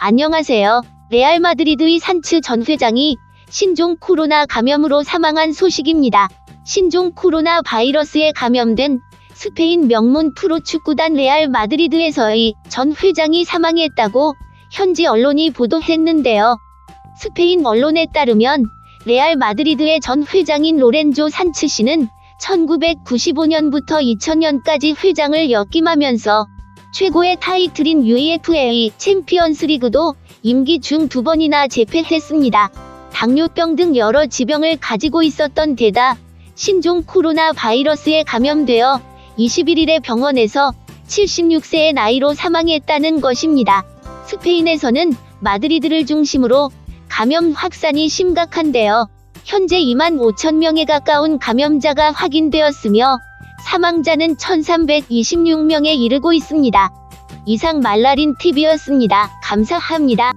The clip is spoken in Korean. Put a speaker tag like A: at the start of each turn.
A: 안녕하세요. 레알 마드리드의 산츠 전 회장이 신종 코로나 감염으로 사망한 소식입니다. 신종 코로나 바이러스에 감염된 스페인 명문 프로축구단 레알 마드리드에서의 전 회장이 사망했다고 현지 언론이 보도했는데요. 스페인 언론에 따르면 레알 마드리드의 전 회장인 로렌조 산츠 씨는 1995년부터 2000년까지 회장을 역임하면서 최고의 타이틀인 UEFA 챔피언스 리그도 임기 중 두 번이나 제패했습니다. 당뇨병 등 여러 지병을 가지고 있었던 데다 신종 코로나 바이러스에 감염되어 21일에 병원에서 76세의 나이로 사망했다는 것입니다. 스페인에서는 마드리드를 중심으로 감염 확산이 심각한데요. 현재 2만 5천 명에 가까운 감염자가 확인되었으며 사망자는 1326명에 이르고 있습니다. 이상 말라린 TV였습니다. 감사합니다.